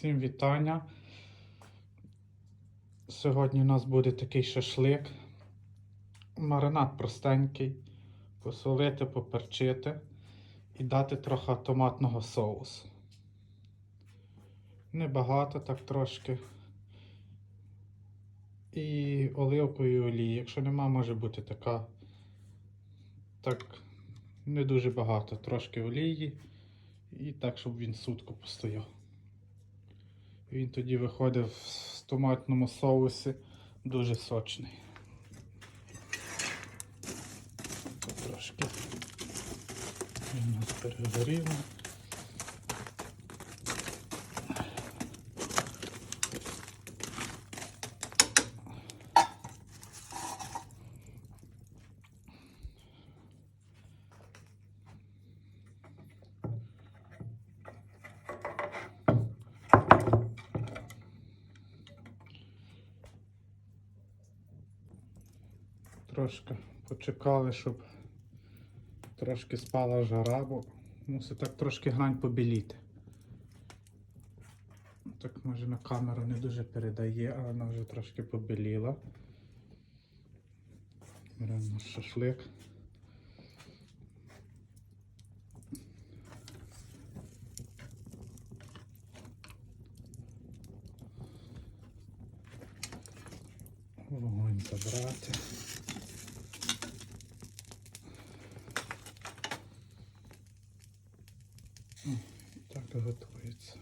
Всім вітання. Сьогодні у нас буде такий шашлик. Маринад простенький. Посолити, поперчити і дати трохи томатного соусу. Небагато, так трошки. І оливкової олії. Якщо нема, може бути така. Так, не дуже багато. Трошки олії. І так, щоб він сутку постояв. Він тоді виходив в томатному соусі дуже сочний. Трошки він нас перегорів. Трошки почекали, щоб трошки спала жара, бо мусить так трошки грань побіліти. Так може на камеру не дуже передає, але вона вже трошки побіліла. Беремо шашлик. Вогонь забрати. О, Так готується.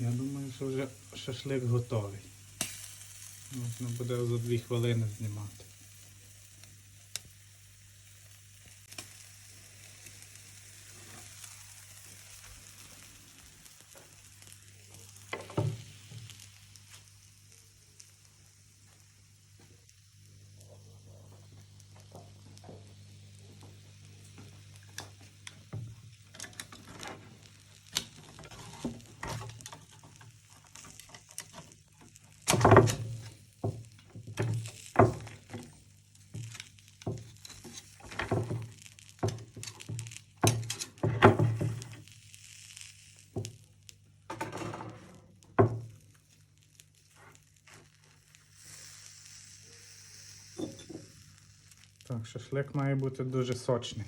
Я думаю, що вже шашлик готовий. Можна буде за дві хвилини знімати. Так, шашлик має бути дуже сочний.